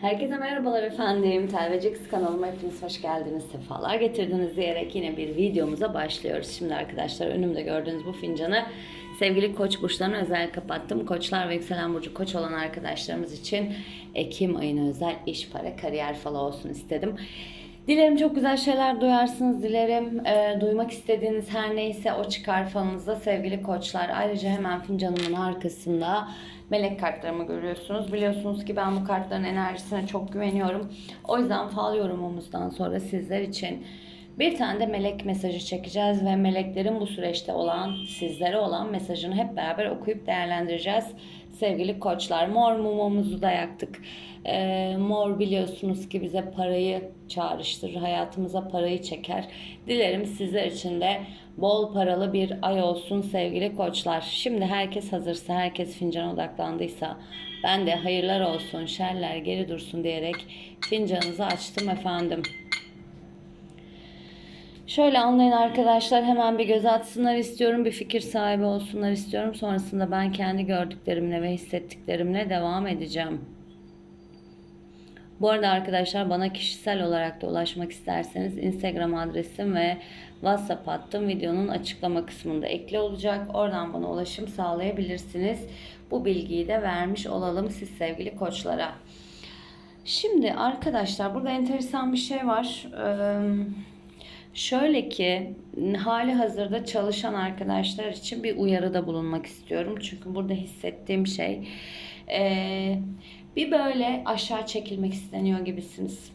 Herkese merhabalar efendim. Telvecix kanalıma hepiniz hoş geldiniz. Sefalar getirdiniz diyerek yine bir videomuza başlıyoruz. Şimdi arkadaşlar önümde gördüğünüz bu fincanı sevgili koç burçlarına özel kapattım. Koçlar ve yükselen burcu koç olan arkadaşlarımız için Ekim ayına özel iş, para, kariyer falı olsun istedim. Dilerim çok güzel şeyler duyarsınız. Dilerim e, duymak istediğiniz her neyse o çıkar falınızda sevgili koçlar. Ayrıca hemen fincanımın arkasında melek kartlarımı görüyorsunuz. Biliyorsunuz ki ben bu kartların enerjisine çok güveniyorum. O yüzden fal yorumumuzdan sonra sizler için bir tane de melek mesajı çekeceğiz ve meleklerin bu süreçte olan, sizlere olan mesajını hep beraber okuyup değerlendireceğiz. Sevgili koçlar, mor mumumuzu da yaktık. Ee, mor biliyorsunuz ki bize parayı çağrıştırır, hayatımıza parayı çeker. Dilerim sizler için de bol paralı bir ay olsun sevgili koçlar. Şimdi herkes hazırsa, herkes fincan odaklandıysa ben de hayırlar olsun, şerler geri dursun diyerek fincanınızı açtım efendim. Şöyle anlayın arkadaşlar hemen bir göz atsınlar istiyorum. Bir fikir sahibi olsunlar istiyorum. Sonrasında ben kendi gördüklerimle ve hissettiklerimle devam edeceğim. Bu arada arkadaşlar bana kişisel olarak da ulaşmak isterseniz Instagram adresim ve WhatsApp hattım videonun açıklama kısmında ekli olacak. Oradan bana ulaşım sağlayabilirsiniz. Bu bilgiyi de vermiş olalım siz sevgili koçlara. Şimdi arkadaşlar burada enteresan bir şey var. Ee, Şöyle ki hali hazırda çalışan arkadaşlar için bir uyarıda bulunmak istiyorum. Çünkü burada hissettiğim şey eee, bir böyle aşağı çekilmek isteniyor gibisiniz.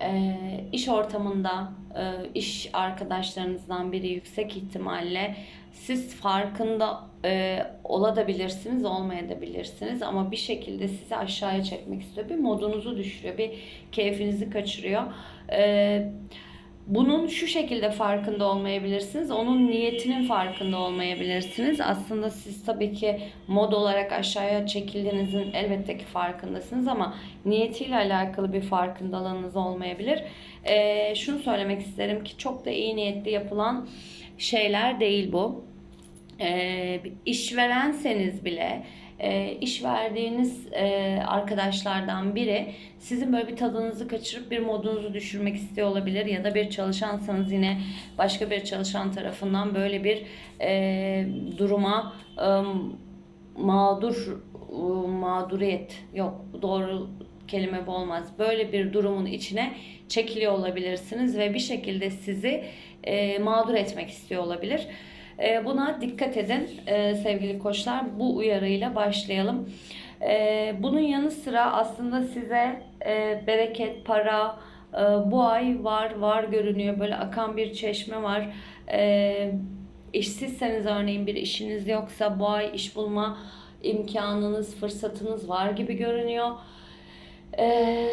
Eee iş ortamında eee, iş arkadaşlarınızdan biri yüksek ihtimalle siz farkında eee olabilirsiniz, olmayabilirsiniz ama bir şekilde sizi aşağıya çekmek istiyor. Bir modunuzu düşürüyor, bir keyfinizi kaçırıyor. Eee bunun şu şekilde farkında olmayabilirsiniz. Onun niyetinin farkında olmayabilirsiniz. Aslında siz tabii ki mod olarak aşağıya çekildiğinizin elbette ki farkındasınız ama niyetiyle alakalı bir farkındalığınız olmayabilir. Ee, şunu söylemek isterim ki çok da iyi niyetli yapılan şeyler değil bu. Ee, işverenseniz bile e, iş verdiğiniz e, arkadaşlardan biri sizin böyle bir tadınızı kaçırıp bir modunuzu düşürmek istiyor olabilir ya da bir çalışansanız yine başka bir çalışan tarafından böyle bir e, duruma e, mağdur e, mağduriyet yok doğru kelime bu olmaz. Böyle bir durumun içine çekiliyor olabilirsiniz ve bir şekilde sizi e, mağdur etmek istiyor olabilir. E, buna dikkat edin e, sevgili koçlar. Bu uyarıyla başlayalım. E, bunun yanı sıra aslında size e, bereket, para e, bu ay var var görünüyor. Böyle akan bir çeşme var. E, işsizseniz örneğin bir işiniz yoksa bu ay iş bulma imkanınız, fırsatınız var gibi görünüyor. Ee,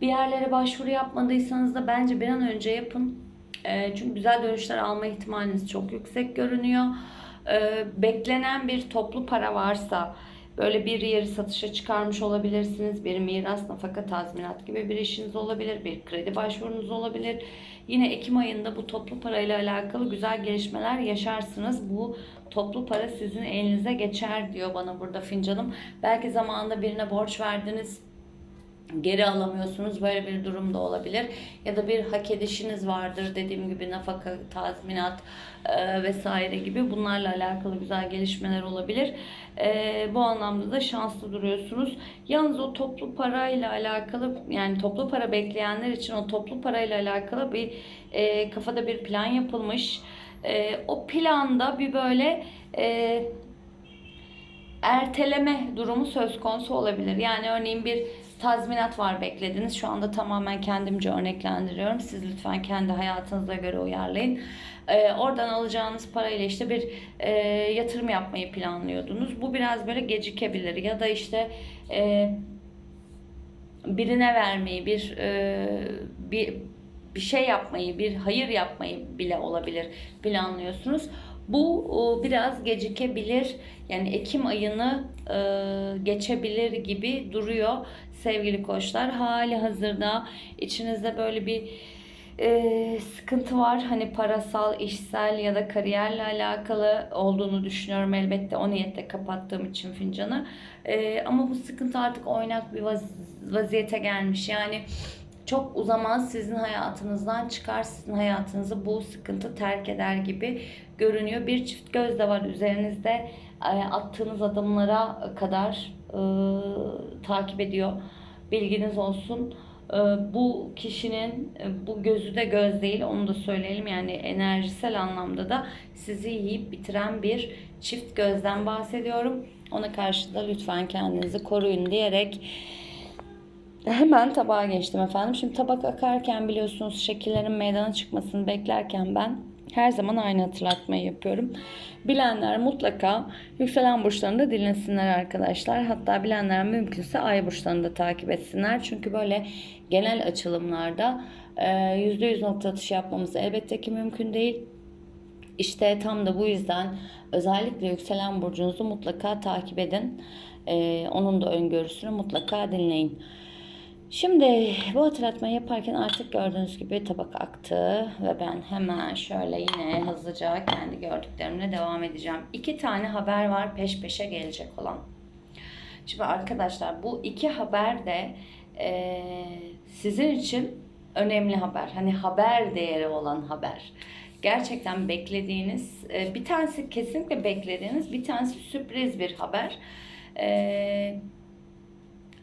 bir yerlere başvuru yapmadıysanız da bence bir an önce yapın. Ee, çünkü güzel dönüşler alma ihtimaliniz çok yüksek görünüyor. Ee, beklenen bir toplu para varsa böyle bir yeri satışa çıkarmış olabilirsiniz. Bir miras, nafaka, tazminat gibi bir işiniz olabilir. Bir kredi başvurunuz olabilir. Yine Ekim ayında bu toplu parayla alakalı güzel gelişmeler yaşarsınız. Bu toplu para sizin elinize geçer diyor bana burada fincanım. Belki zamanında birine borç verdiniz geri alamıyorsunuz. Böyle bir durum da olabilir. Ya da bir hak edişiniz vardır. Dediğim gibi nafaka, tazminat e, vesaire gibi bunlarla alakalı güzel gelişmeler olabilir. E, bu anlamda da şanslı duruyorsunuz. Yalnız o toplu parayla alakalı yani toplu para bekleyenler için o toplu parayla alakalı bir e, kafada bir plan yapılmış. E, o planda bir böyle e, erteleme durumu söz konusu olabilir. Yani örneğin bir tazminat var beklediniz. Şu anda tamamen kendimce örneklendiriyorum. Siz lütfen kendi hayatınıza göre uyarlayın. Ee, oradan alacağınız parayla işte bir e, yatırım yapmayı planlıyordunuz. Bu biraz böyle gecikebilir ya da işte e, birine vermeyi, bir e, bir bir şey yapmayı, bir hayır yapmayı bile olabilir planlıyorsunuz. Bu e, biraz gecikebilir. Yani Ekim ayını e, geçebilir gibi duruyor sevgili koçlar. Hali hazırda içinizde böyle bir e, sıkıntı var. Hani parasal, işsel ya da kariyerle alakalı olduğunu düşünüyorum. Elbette o niyette kapattığım için fincanı. Ama bu sıkıntı artık oynak bir vaz- vaziyete gelmiş. Yani çok uzamaz sizin hayatınızdan çıkar sizin hayatınızı bu sıkıntı terk eder gibi görünüyor. Bir çift göz de var üzerinizde E, attığınız adımlara kadar e, takip ediyor. Bilginiz olsun. E, bu kişinin e, bu gözü de göz değil onu da söyleyelim yani enerjisel anlamda da sizi yiyip bitiren bir çift gözden bahsediyorum. Ona karşı da lütfen kendinizi koruyun diyerek Hemen tabağa geçtim efendim. Şimdi tabak akarken biliyorsunuz şekillerin meydana çıkmasını beklerken ben her zaman aynı hatırlatmayı yapıyorum. Bilenler mutlaka yükselen burçlarını da dinlesinler arkadaşlar. Hatta bilenler mümkünse ay burçlarını da takip etsinler. Çünkü böyle genel açılımlarda e, %100 nokta atışı yapmamız elbette ki mümkün değil. İşte tam da bu yüzden özellikle yükselen burcunuzu mutlaka takip edin. E, onun da öngörüsünü mutlaka dinleyin. Şimdi bu hatırlatmayı yaparken artık gördüğünüz gibi tabak aktı ve ben hemen şöyle yine hızlıca kendi gördüklerimle devam edeceğim. İki tane haber var peş peşe gelecek olan. Şimdi arkadaşlar bu iki haber de eee, sizin için önemli haber. Hani haber değeri olan haber. Gerçekten beklediğiniz, e, bir tanesi kesinlikle beklediğiniz, bir tanesi sürpriz bir haber. Eee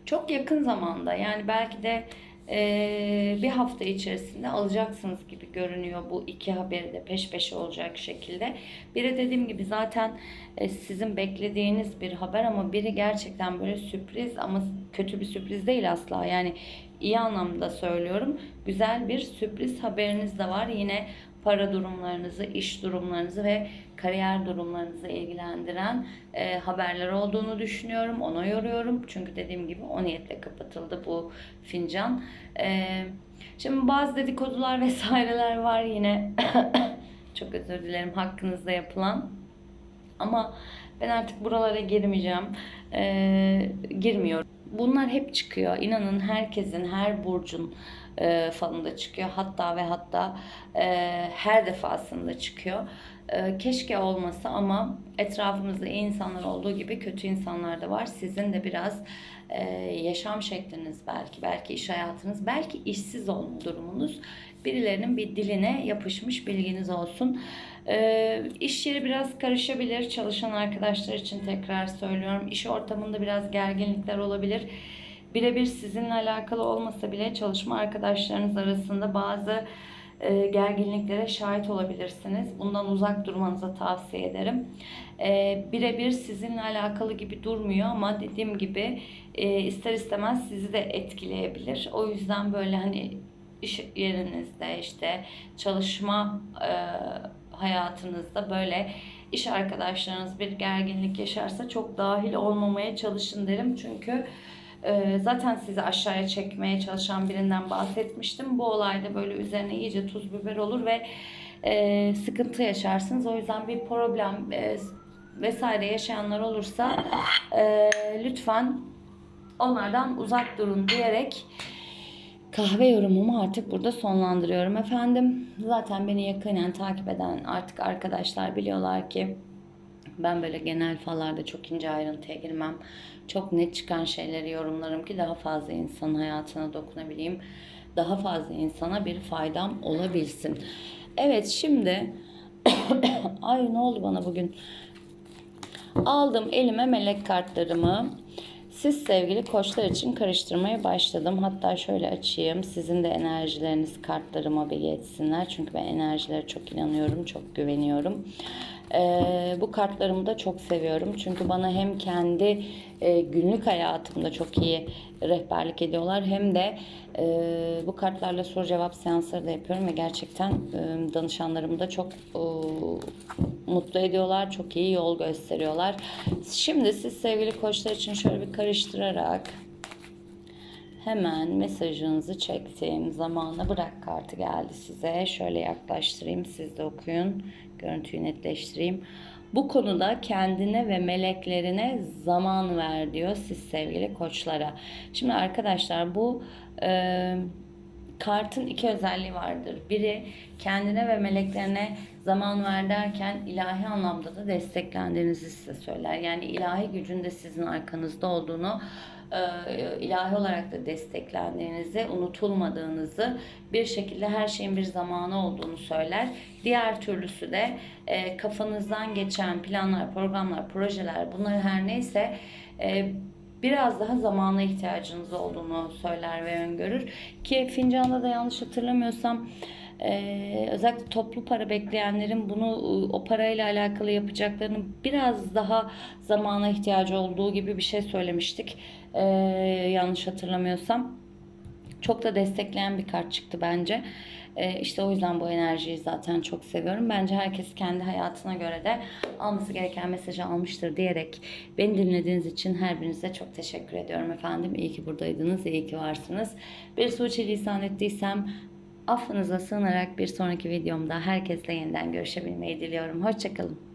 çok yakın zamanda yani belki de e, bir hafta içerisinde alacaksınız gibi görünüyor bu iki haberi de peş peşe olacak şekilde. Biri dediğim gibi zaten sizin beklediğiniz bir haber ama biri gerçekten böyle sürpriz ama kötü bir sürpriz değil asla. Yani iyi anlamda söylüyorum. Güzel bir sürpriz haberiniz de var. Yine para durumlarınızı, iş durumlarınızı ve kariyer durumlarınızı ilgilendiren e, haberler olduğunu düşünüyorum. Ona yoruyorum. Çünkü dediğim gibi o niyetle kapatıldı bu fincan. E, şimdi bazı dedikodular vesaireler var yine. Çok özür dilerim hakkınızda yapılan. Ama ben artık buralara girmeyeceğim. E, girmiyorum. Bunlar hep çıkıyor. İnanın herkesin, her burcun e, falında çıkıyor. Hatta ve hatta e, her defasında çıkıyor. E, keşke olmasa ama etrafımızda iyi insanlar olduğu gibi kötü insanlar da var. Sizin de biraz e, yaşam şekliniz belki, belki iş hayatınız, belki işsiz olma durumunuz birilerinin bir diline yapışmış bilginiz olsun. E, iş yeri biraz karışabilir. Çalışan arkadaşlar için tekrar söylüyorum. İş ortamında biraz gerginlikler olabilir birebir sizinle alakalı olmasa bile çalışma arkadaşlarınız arasında bazı e, gerginliklere şahit olabilirsiniz. Bundan uzak durmanızı tavsiye ederim. E, birebir sizinle alakalı gibi durmuyor ama dediğim gibi e, ister istemez sizi de etkileyebilir. O yüzden böyle hani iş yerinizde işte çalışma hayatınızda böyle iş arkadaşlarınız bir gerginlik yaşarsa çok dahil olmamaya çalışın derim. Çünkü ee, zaten sizi aşağıya çekmeye çalışan birinden bahsetmiştim. Bu olayda böyle üzerine iyice tuz biber olur ve e, sıkıntı yaşarsınız. O yüzden bir problem e, vesaire yaşayanlar olursa e, lütfen onlardan uzak durun diyerek kahve yorumumu artık burada sonlandırıyorum efendim. Zaten beni yakinen takip eden artık arkadaşlar biliyorlar ki ben böyle genel fallarda çok ince ayrıntıya girmem. Çok net çıkan şeyleri yorumlarım ki daha fazla insanın hayatına dokunabileyim. Daha fazla insana bir faydam olabilsin. Evet şimdi ay ne oldu bana bugün? Aldım elime melek kartlarımı. Siz sevgili koçlar için karıştırmaya başladım. Hatta şöyle açayım. Sizin de enerjileriniz kartlarıma bir geçsinler. Çünkü ben enerjilere çok inanıyorum, çok güveniyorum. Ee, bu kartlarımı da çok seviyorum. Çünkü bana hem kendi e, günlük hayatımda çok iyi rehberlik ediyorlar. Hem de e, bu kartlarla soru cevap seansları da yapıyorum. Ve gerçekten e, danışanlarımı da çok e, mutlu ediyorlar. Çok iyi yol gösteriyorlar. Şimdi siz sevgili koçlar için şöyle bir karıştırarak hemen mesajınızı çektim. Zamanla bırak kartı geldi size. Şöyle yaklaştırayım siz de okuyun. Görüntüyü netleştireyim. Bu konuda kendine ve meleklerine zaman ver diyor siz sevgili koçlara. Şimdi arkadaşlar bu e, kartın iki özelliği vardır. Biri kendine ve meleklerine zaman ver derken ilahi anlamda da desteklendiğinizi size söyler. Yani ilahi gücün de sizin arkanızda olduğunu, e, ilahi olarak da desteklendiğinizi, unutulmadığınızı, bir şekilde her şeyin bir zamanı olduğunu söyler. Diğer türlüsü de e, kafanızdan geçen planlar, programlar, projeler bunlar her neyse e, biraz daha zamana ihtiyacınız olduğunu söyler ve öngörür. Ki fincanda da yanlış hatırlamıyorsam ee, özellikle toplu para bekleyenlerin bunu ıı, o parayla alakalı yapacaklarını biraz daha zamana ihtiyacı olduğu gibi bir şey söylemiştik. Ee, yanlış hatırlamıyorsam. Çok da destekleyen bir kart çıktı bence. Ee, işte o yüzden bu enerjiyi zaten çok seviyorum. Bence herkes kendi hayatına göre de alması gereken mesajı almıştır diyerek beni dinlediğiniz için her birinize çok teşekkür ediyorum efendim. İyi ki buradaydınız, iyi ki varsınız. Bir suçu lisan ettiysem affınıza sığınarak bir sonraki videomda herkesle yeniden görüşebilmeyi diliyorum. Hoşçakalın.